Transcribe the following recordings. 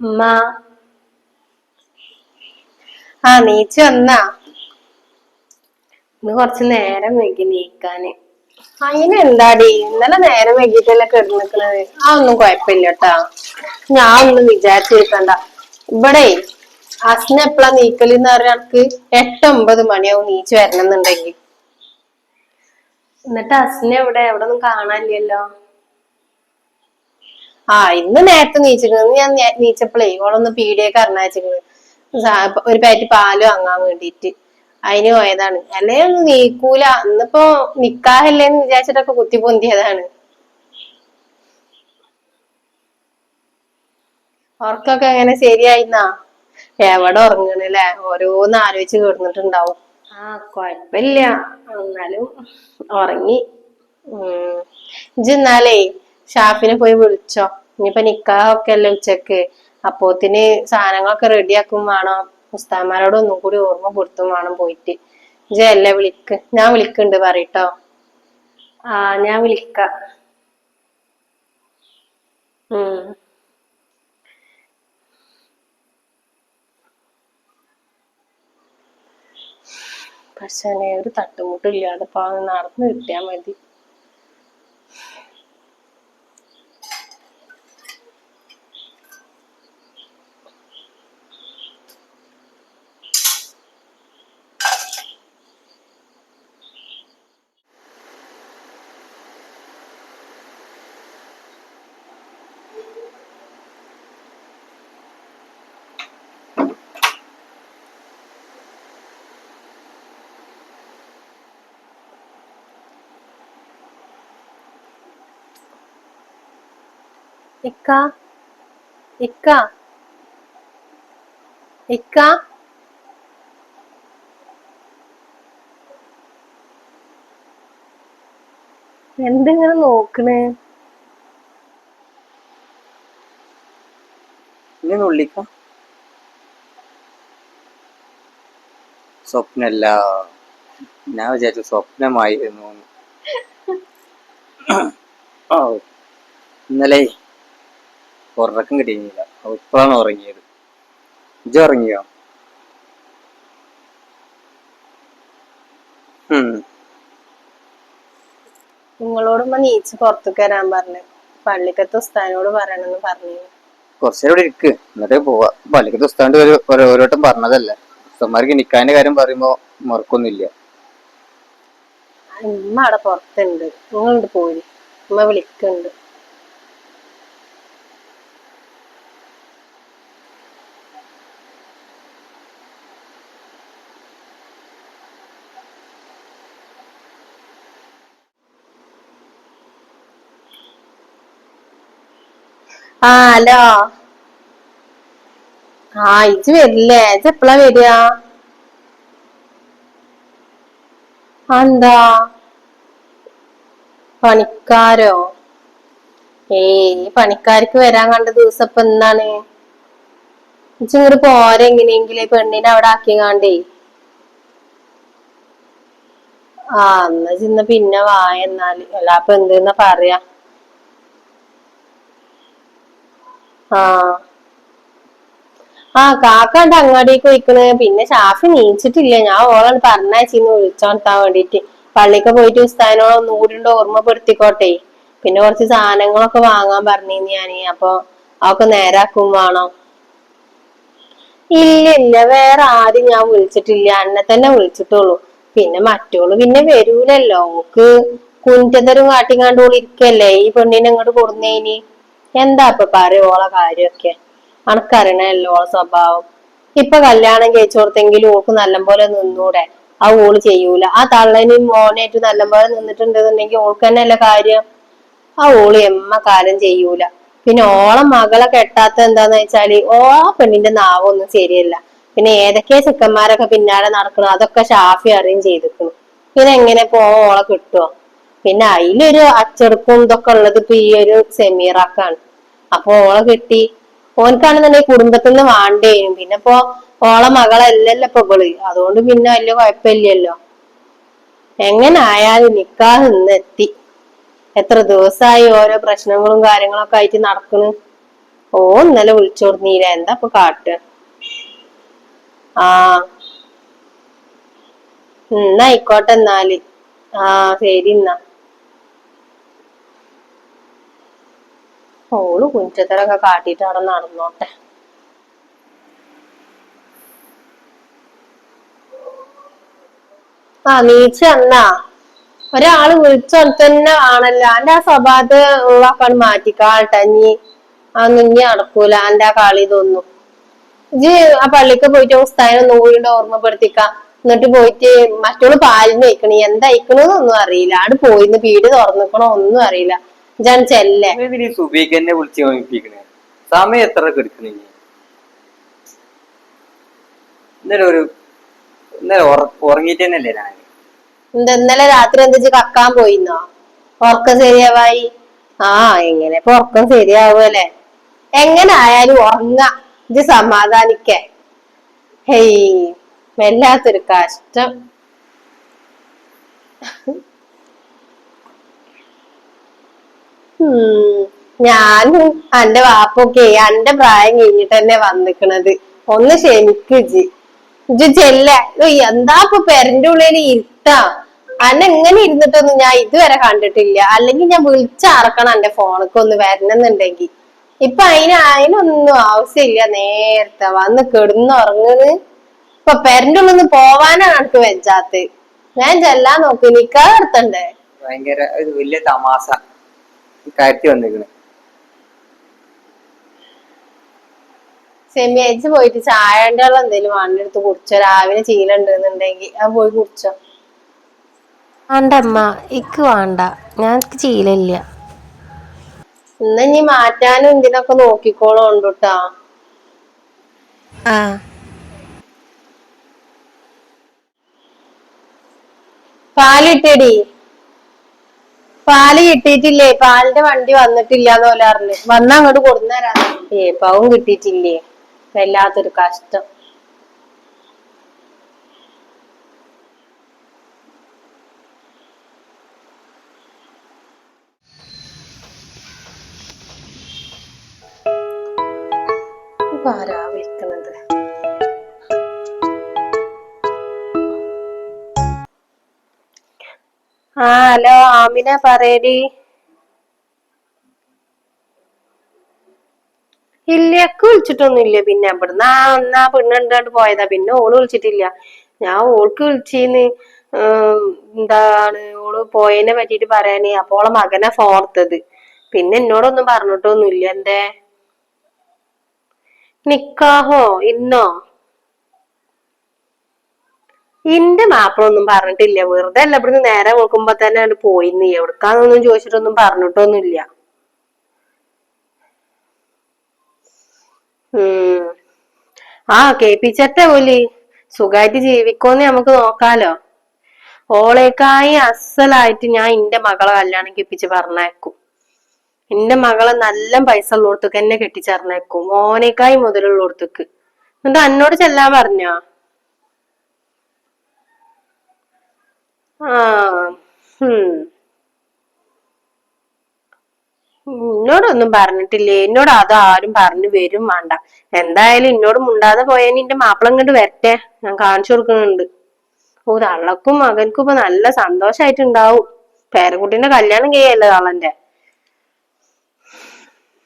ഉമ്മ ആ വന്നാ. ഇന്ന് കൊറച്ച് നേരം വൈകി നീക്കാന്. അതിനെന്താടി ഇന്നലെ നേരം വൈകിട്ടല്ലേ കിടന്നിക്കണത്? ആ ഒന്നും കുഴപ്പമില്ല കേട്ടാ ഞാൻ ഒന്നും വിചാരിച്ചിരിക്കണ്ട. ഇവിടെ അസ്ന എപ്പളാ നീക്കൽ എന്ന് പറഞ്ഞ ആൾക്ക് എട്ട് ഒമ്പത് മണിയാവും നീച്ച് വരണമെന്നുണ്ടെങ്കിൽ എന്നിട്ട് അസ്ന എവിടെ? എവിടെ ഒന്നും കാണാനില്ലല്ലോ. ആ ഇന്ന് നേരത്തെ നീച്ചിരുന്നു. ഞാൻ നീച്ചപ്പോളേ നീച്ചപ്പോഴേ ഓളൊന്ന് പീടിയൊക്കെ അറിഞ്ഞാച്ചിരുന്നു ഒരു പാറ്റ് പാൽ വാങ്ങാൻ വേണ്ടിയിട്ട് അതിന് പോയതാണ്. അല്ലേ ഒന്ന് നീക്കൂല. ഇന്നിപ്പോ നിക്കാഹല്ലേന്ന് വിചാരിച്ചിട്ടൊക്കെ കുത്തി പൊന്തിയതാണ്. ഉറക്കൊക്കെ എങ്ങനെ ശരിയായിന്നാ? എവിടെ ഉറങ്ങണല്ലേ ഓരോന്ന് ആലോചിച്ച് കിടന്നിട്ടുണ്ടാവും. ആ കൊഴപ്പില്ല. എന്നാലും ഉറങ്ങി. ഉം. ഇജ്ജ് എന്നാലേ ഷാഫിനെ പോയി വിളിച്ചോ. ഇനിയിപ്പൊ നിക്കാഹൊക്കെ അല്ലേ ഉച്ചയ്ക്ക്. അപ്പോത്തിന് സാധനങ്ങളൊക്കെ റെഡിയാക്കും വേണം. ഉസ്താന്മാരോട് ഒന്നും കൂടി ഓർമ്മ കൊടുത്തും വേണം പോയിട്ട്. ഇജ്ജ് അല്ലേ വിളിക്ക്. ഞാൻ വിളിക്കുന്നുണ്ട് പറയട്ടോ. ആ ഞാൻ വിളിക്ക. ഉം. പക്ഷേ ഒരു തട്ടുമുട്ടില്ലാതെ അത് നടന്നു കിട്ടിയാ മതി. ഇക്ക ഇക്ക ഇക്ക എന്തിങ്ങനെ നോക്കണേ? നുള്ളിക്ക? സ്വപ്നല്ല. ഞാൻ വിചാരിച്ചു സ്വപ്നമായിരുന്നു ഇന്നലെ ഉറക്കം കിട്ടിയില്ല ഇപ്പോഴാണ് ഉറങ്ങിയത്. ഇജ്ജ് ഉറങ്ങിയോ? നിങ്ങളോടുമ്പോ നീച്ച് പുറത്തേക്ക് വരാൻ പറഞ്ഞു. പള്ളിക്കത്തെ ഉസ്താനോട് പറയണമെന്ന് പറഞ്ഞു. കുറച്ചേരം ഇവിടെ ഇരിക്ക്. എന്നിട്ട് പോവാ. പള്ളിക്കത്ത് ഒരു ഒരു- ഒരു പറഞ്ഞതല്ലേ. ഉസ്താന്മാർക്ക് നിക്കാന്റെ കാര്യം പറയുമ്പോ മറക്കൊന്നുമില്ല. ഉമ്മ അവിടെ പുറത്തുണ്ട്. നിങ്ങളുണ്ട് പോയി ഉമ്മ വിളിക്കുന്നുണ്ട് ആ ഹലോ. ആ ഇജ് വരില്ലേ? ഇജ് എപ്പളാ വരിക? എന്താ? പണിക്കാരോ? ഏയ് പണിക്കാർക്ക് വരാൻ കണ്ട ദിവസം ഇപ്പൊ എന്താണ് ഇജ് ഇങ്ങോട്ട് പോരെ എങ്ങനെയെങ്കിലും പെണ്ണിനെ അവിടെ ആക്കിങ്ങാണ്ടേ. ആ എന്നാ ചിന്ന പിന്നെ വായ എന്നാൽ. അല്ല അപ്പൊ എന്തെന്നാ പറയാ? ആ. ആ കാക്കാണ്ട് അങ്ങാടിക്ക് പിന്നെ ഷാഫി നീച്ചിട്ടില്ല. ഞാൻ ഓളാണ് പറഞ്ഞയച്ചിന്ന് വിളിച്ചോണ്ടാൻ വേണ്ടിട്ട്. പള്ളിക്ക് പോയിട്ട് ഉസ്താദിനോട് ഒന്നും കൂടി ഓർമ്മപ്പെടുത്തിക്കോട്ടെ. പിന്നെ കുറച്ച് സാധനങ്ങളൊക്കെ വാങ്ങാൻ പറഞ്ഞിന്ന് ഞാൻ. അപ്പൊ അവക്ക് നേരാക്കും വേണോ. ഇല്ല ഇല്ല. വേറെ ആദ്യം ഞാൻ വിളിച്ചിട്ടില്ല. അന്നെ തന്നെ വിളിച്ചിട്ടുള്ളൂ. പിന്നെ മറ്റോൾ പിന്നെ വരൂലല്ലോ. ഓക്ക് കുഞ്ചതരും കാട്ടിങ്ങാണ്ട് ഓൾ ഈ പെണ്ണിനെ ഇങ്ങോട്ട് കൊടുന്നേനി. എന്താ ഇപ്പൊ പറയും ഓളെ കാര്യമൊക്കെ? അനക്കറിയണല്ലോ ഓളെ സ്വഭാവം. ഇപ്പൊ കല്യാണം കഴിച്ചു കൊടുത്തെങ്കിലും ഓക്ക് നല്ലപോലെ നിന്നൂടെ? ആ ഓൾ ചെയ്യൂല. ആ തള്ളനും മോനായിട്ട് നല്ലപോലെ നിന്നിട്ടുണ്ടെന്നുണ്ടെങ്കിൽ ഓൾക്ക് തന്നെ അല്ല കാര്യം? ആ ഓൾ എമ്മ കാലം ചെയ്യൂല. പിന്നെ ഓളെ മകളെ കെട്ടാത്ത എന്താന്ന് വെച്ചാൽ ഓ ആ പെണ്ണിന്റെ നാവൊന്നും ശരിയല്ല. പിന്നെ ഏതൊക്കെയാ ചെക്കന്മാരൊക്കെ പിന്നാലെ നടക്കണം? അതൊക്കെ ഷാഫി അറിയും ചെയ്തിരിക്കുന്നു. പിന്നെ എങ്ങനെ ഇപ്പൊ ഓളെ കിട്ടുവോ? പിന്നെ അതിലൊരു അച്ചെടുക്കും ഇതൊക്കെ ഉള്ളത് ഇപ്പൊ ഈ ഒരു സെമീറാക്കാണ്. അപ്പൊ ഓളെ കിട്ടി ഓനക്കാണെന്നുണ്ടെങ്കിൽ കുടുംബത്തിൽ നിന്ന് വാണ്ടേനും പിന്നെ ഇപ്പൊ ഓളെ മകളല്ലല്ലോ ഇപ്പൊ ഇവൾ. അതുകൊണ്ട് പിന്നെ വലിയ കുഴപ്പമില്ലല്ലോ. എങ്ങനെ ആയാലും നിക്കാഹ് ഇന്ന് എത്തി. എത്ര ദിവസമായി ഓരോ പ്രശ്നങ്ങളും കാര്യങ്ങളൊക്കെ ആയിട്ട് നടക്കണ്. ഓ ഇന്നലെ വിളിച്ചോർന്നീല എന്താ ഇപ്പൊ കാട്ടുക? ആ എന്നായിക്കോട്ടെ എന്നാൽ. ആ ശരി എന്നാ. ഓൾ കുഞ്ചത്തരൊക്കെ കാട്ടിട്ട് അവിടെ നടന്നോട്ടെ. ആ നീച്ച എന്നാ ഒരാൾ വിളിച്ചോട് തന്നെ ആണല്ലോ. അന്റെ ആ സ്വഭാവത്തെ ഒഴിവാക്കാൻ മാറ്റിക്കാട്ടെ നീ ആ നിന്നെ നടക്കൂല. അന്റെ ആ കളി ഇതൊന്നും. ഇജ്ജ് ആ പള്ളിക്ക് പോയിട്ട് ഉസ്താദിനെ കൂടി ഓർമ്മപ്പെടുത്തിക്ക. എന്നിട്ട് പോയിട്ട് മറ്റോൾ പാലിന് അയക്കണി എന്താ അയക്കണെന്നൊന്നും അറിയില്ല. ആട് പോയിന്ന് വീട് തുറന്നിക്കണോ ഒന്നും അറിയില്ല. ഇജാൻ ചെല്ലേ ഇതിന് ഈ സുബീക്ക് എന്നെ വിളിച്ച് ഓർമ്മിപ്പിക്കണേ സമയം എത്ര കെടുക്കണേ ഇന്നലെ ഒരു ഇന്നലെ ഉറങ്ങിട്ട് തന്നെയല്ലേ ഞാൻ? എന്താ ഇന്നലെ രാത്രി എന്താ കക്കാൻ പോയിന്നോ? ഉറക്കം ശരിയാവായി? ആ എങ്ങനെ? ഇപ്പൊ ഉറക്കം ശരിയാവുമല്ലേ എങ്ങനെ ആയാലും ഉറങ്ങ. ഇത് സമാധാനിക്കേ. ഹെയ് വല്ലാത്തൊരു കഷ്ടം. ഞാനും അന്റെ വാപ്പൊക്കെ അന്റെ പ്രായം കഴിഞ്ഞിട്ട് തന്നെ വന്നിക്കണത്. ഒന്ന് ക്ഷമിക്ക് ജി ഇജ്ജ് ചെല്ല. എന്താ ഇപ്പൊ പെരന്റെ ഉള്ളിൽ ഇരുത്താ അന്നെ എങ്ങനെ ഇരുന്നിട്ടൊന്നും ഞാൻ ഇതുവരെ കണ്ടിട്ടില്ല. അല്ലെങ്കിൽ ഞാൻ വിളിച്ചറക്കണം എന്റെ ഫോണൊക്കെ ഒന്ന് വരണമെന്നുണ്ടെങ്കിൽ ഇപ്പൊ അതിന് അതിനൊന്നും ആവശ്യമില്ല നേരത്തെ. വന്ന് കിടന്നുറങ്ങുന്നത് ഇപ്പൊ പെരന്റെ ഉള്ളിൽ നിന്ന് പോവാനാണ് എനിക്ക് വെച്ചാത്ത് ഞാൻ ചെല്ലാൻ നോക്കി. നിക്കാ നിർത്തണ്ടേ ഭയങ്കര വലിയ തമാശ. കയറ്റി വന്നിരിക്കുന്നത് സെമി അയച്ച് പോയിട്ട് ചായന്റെ വെള്ളം എന്തേലും വാണെടുത്ത് കുടിച്ചോ? രാവിലെ ചീലുണ്ടെന്നുണ്ടെങ്കിൽ അത് പോയി കുടിച്ചോ? വേണ്ടമ്മ ഇക്ക് വേണ്ട. ഞാൻ ചീലില്ല ഇന്ന് ഇനി മാറ്റാനും ഇതിനൊക്കെ നോക്കിക്കോളും ട്ടാ ആ. പാൽ കിട്ടിയടി പാൽ കിട്ടിയിട്ടില്ലേ? പാലിന്റെ വണ്ടി വന്നിട്ടില്ല എന്ന് പോലെ അറിഞ്ഞു. വന്ന അങ്ങോട്ട് കൊടുന്നേരാ ഏ പാവും കിട്ടിയിട്ടില്ലേ? വല്ലാത്തൊരു കഷ്ടം. ഇപ്പൊ ആ ഹലോ ആമിന പറയടി. ഇല്ലക്ക് വിളിച്ചിട്ടൊന്നുമില്ല പിന്നെ. ഇവിടുന്ന് ആ എന്നാ പെണ്ണുണ്ടാണ്ട് പോയതാ. പിന്നെ ഓൾ വിളിച്ചിട്ടില്ല. ഞാൻ ഓൾക്ക് വിളിച്ചീന്ന് എന്താണ് ഓൾ പോയതിനെ പറ്റിട്ട് പറയാനേ. അപ്പൊ ഓളെ മകനെ ഫോർത്തത് പിന്നെ എന്നോടൊന്നും പറഞ്ഞിട്ടൊന്നുമില്ല. എന്തേ? നിക്കാഹോ? ഇന്നോ? ഇന്റെ മാപ്പിളൊന്നും പറഞ്ഞിട്ടില്ല. വെറുതെ അല്ല ഇവിടുന്ന് നേരെ നോക്കുമ്പോ തന്നെ അവിടെ പോയിന്ന് എവിടുക്കാന്നൊന്നും ചോദിച്ചിട്ടൊന്നും പറഞ്ഞിട്ടൊന്നുമില്ല. ഉം. ആ കേപ്പിച്ചട്ടെ ഓലി സുഖായിട്ട് ജീവിക്കോന്ന് നമുക്ക് നോക്കാലോ. ഓളേക്കായി അസലായിട്ട് ഞാൻ എന്റെ മകളെ കല്യാണം കെപ്പിച്ച് പറഞ്ഞേക്കും എന്റെ മകളെ നല്ല പൈസ ഉള്ളോടത്തേക്ക് എന്നെ കെട്ടിച്ചറിഞ്ഞേക്കും ഓനേക്കായി മുതലുള്ളോടത്തേക്ക്. എന്നിട്ട് എന്നോട് ചെല്ലാൻ പറഞ്ഞോ ആ ഹും എന്നോടൊന്നും പറഞ്ഞിട്ടില്ലേ? എന്നോട് ആരും പറഞ്ഞു വരും വേണ്ട. എന്തായാലും എന്നോട് മുണ്ടാതെ പോയാൽ എന്റെ മാപ്പിള ഇങ്ങോട്ട് വരട്ടെ. ഞാൻ കാണിച്ചു കൊടുക്കുന്നുണ്ട്. ഓ തള്ളക്കും മകൻക്കും ഇപ്പൊ നല്ല സന്തോഷായിട്ടുണ്ടാവും. പേരക്കുട്ടീന്റെ കല്യാണം ചെയ്യല്ലേ തള്ളന്റെ?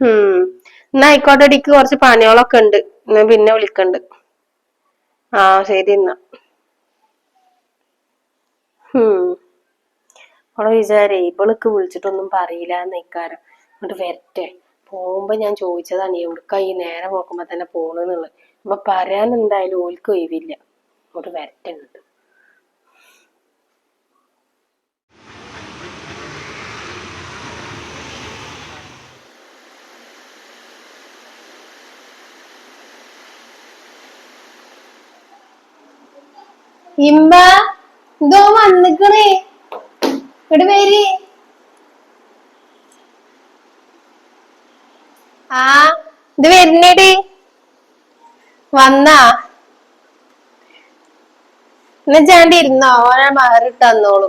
ഉം എന്നാ ആയിക്കോട്ടെ ഇടിക്ക് കുറച്ച് പണികളൊക്കെ ഉണ്ട്. പിന്നെ വിളിക്കണ്ട്. ആ ശരി എന്നാ. അവളെ വിചാരേ ഇവൾക്ക് വിളിച്ചിട്ടൊന്നും പറയില്ല നിൽക്കാരം എന്നിട്ട് വരട്ടെ. പോകുമ്പോ ഞാൻ ചോദിച്ചതാണ് എവിടുക്ക ഈ നേരം നോക്കുമ്പോ തന്നെ പോണെന്നുള്ളത്. അപ്പൊ പറയാൻ എന്തായാലും ഓൽക്ക് ഒഴിവില്ല. അങ്ങോട്ട് വരട്ടെ ഇമ്മ? ഇതോ വന്നിക്കണേ. ഇവിടെ പേര് ആ ഇത് വരുന്നേടി. വന്നാ. എന്നാ ചാണ്ടി ഇരുന്നോ. ഓനെ മാറിട്ട് തന്നോളൂ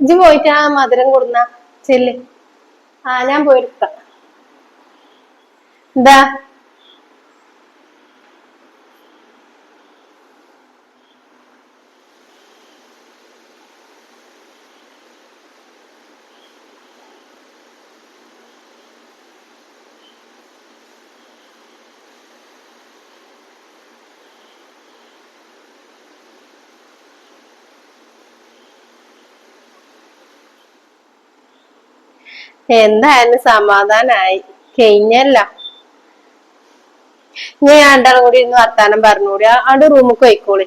ഇജ്ജ് പോയിട്ട് ആ മധുരം കൊടുന്ന ചെല്ല്. ആ ഞാൻ പോയെടുക്കാം. എന്താ? എന്തായാലും സമാധാനായി. കഴിഞ്ഞല്ല. ഞാൻ രണ്ടാളും കൂടി ഇന്ന് വർത്താനം പറഞ്ഞുകൂടി അവിടെ റൂമിൽ പോയിക്കോളി.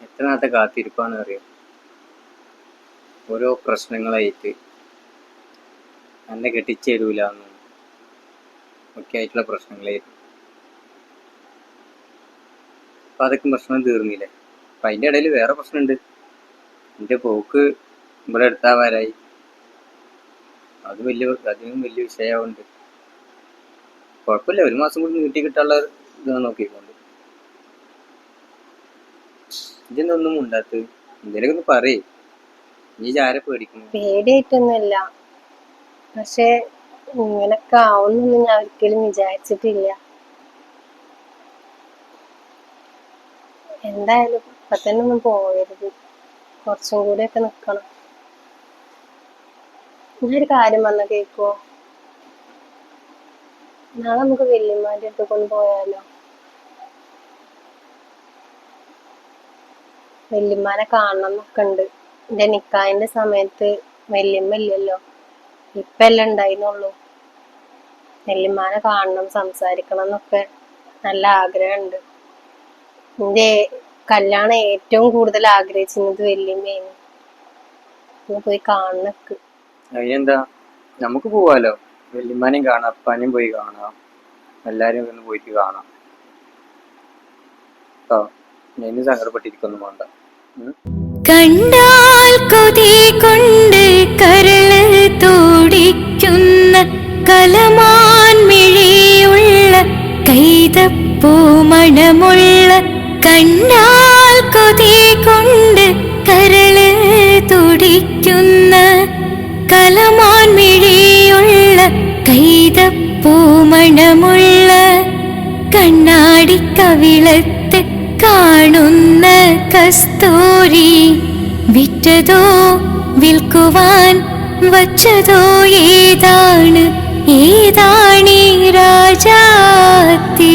എത്ര നാളത്തെ കാത്തിരിപ്പാണെന്ന് അറിയാം ഓരോ പ്രശ്നങ്ങളായിട്ട്. എന്നെ കെട്ടിച്ചേരൂല എന്നും ഒക്കെ ആയിട്ടുള്ള പ്രശ്നങ്ങളായിരുന്നു അപ്പൊ അതൊക്കെ പ്രശ്നം തീർന്നില്ലേ? അപ്പൊ അതിന്റെ ഇടയിൽ വേറെ പ്രശ്നമുണ്ട്. എന്റെ പോക്ക് ഇവിടെ എടുത്താവാരായി അത് വലിയ അതിനും വലിയ വിഷയമുണ്ട് കുഴപ്പമില്ല ഒരു മാസം കൂടി നീട്ടി കിട്ടാനുള്ള ഇതാണ് നോക്കിക്കൊണ്ട്. ഇതൊന്നും ഉണ്ടാത്ത്? എന്തെങ്കിലും ഒന്ന് പറയേ. നീ ചാര പേടിക്കുന്നു? പേടിയായിട്ടൊന്നുമില്ല. പക്ഷെ ഇങ്ങനൊക്കെ ആവുന്നു ഞാൻ ഒരിക്കലും വിചാരിച്ചിട്ടില്ല. എന്തായാലും ഇപ്പൊ തന്നെ ഒന്നും പോകരുത്. കുറച്ചും കൂടി ഒക്കെ നിക്കണം. ഞാനൊരു കാര്യം വന്ന കേക്കോ? നാളെ നമുക്ക് വല്യമ്മാന്റെ അടുത്ത് കൊണ്ടുപോയാലോ വല്യമ്മാനെ കാണണം എന്നൊക്കെ ഉണ്ട്. എന്റെ നിക്കായന്റെ സമയത്ത് വല്യമ്മ ഇല്ലല്ലോ. ഇപ്പൊ എല്ലാം ഉണ്ടായിരുന്നുള്ളൂ നെല്ലിമാനെ കാണണം സംസാരിക്കണം എന്നൊക്കെ നല്ല ആഗ്രഹമുണ്ട് എന്റെ കല്യാണം ഏറ്റവും കൂടുതൽ ആഗ്രഹിച്ചിരുന്നത് വല്യമ്മയാണ് ഒന്ന് പോയി കാണണക്ക്. അതിനെന്താ? നമുക്ക് പോവാലോ? വല്യമ്മാനെയും കാണാം അപ്പാനെയും പോയി കാണാം. എല്ലാരും ഒന്ന് പോയിട്ട് കാണാം. കേട്ടോ ഞാൻ സങ്കടപ്പെട്ടിരിക്കൊന്നും വേണ്ട. കണ്ടാൽ കൊതി കൊണ്ട് തോടിക്കുന്ന കലമാൻ കൈതപ്പൂമണമുള്ള കണ്ണാൽ കൊതി കൊണ്ട് കരൾ തുടിക്കുന്ന കലമാൻമിഴിയുള്ള കൈതപ്പൂമണമുള്ള കണ്ണാടിക്കവിളത്ത് കാണുന്ന കസ്തൂരി വിറ്റതോ വിൽക്കുവാൻ വച്ചതോ ഏതാണ്? णि राजाती।